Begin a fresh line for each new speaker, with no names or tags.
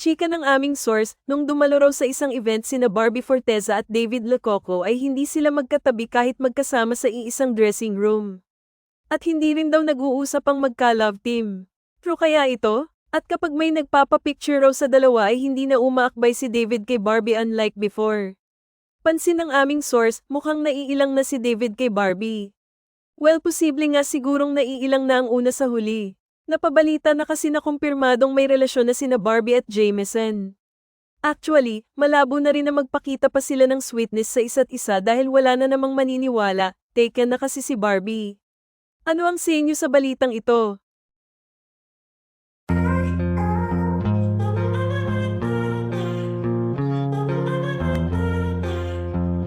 Chika ng aming source, nung dumalo raw sa isang event sina Barbie Forteza at David Lococo ay hindi sila magkatabi kahit magkasama sa iisang dressing room. At hindi rin daw nag-uusap ang magka-love team. True kaya ito? At kapag may nagpapapicture raw sa dalawa ay hindi na umaakbay si David kay Barbie unlike before. Pansin ng aming source, mukhang naiilang na si David kay Barbie. Well, posible nga sigurong naiilang na ang una sa huli. Napabalita na kasi na kumpirmadong may relasyon na sina Barbie at Jameson. Actually, malabo na rin na magpakita pa sila ng sweetness sa isa't isa dahil wala na namang maniniwala, taken na kasi si Barbie. Ano ang senyo sa balitang ito?